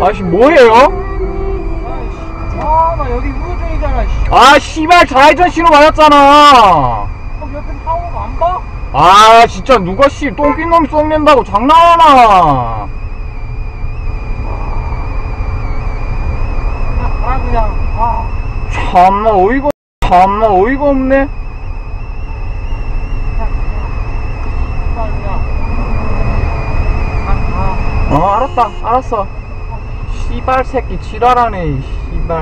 아씨 뭐해요? 아나 여기 우회전이잖아 씨. 아 씨발 좌회전 신호 맞았잖아 그럼 옆에 사고가 안 봐? 아 진짜 누가 씨 똥낀 놈이 썩낸다고 장난하나 그냥 가라 그냥 아 참나 어이가 참나 어이가 없네 그냥 그냥 그냥 가어 알았다 알았어 씨발 새끼 지랄하네 이 씨발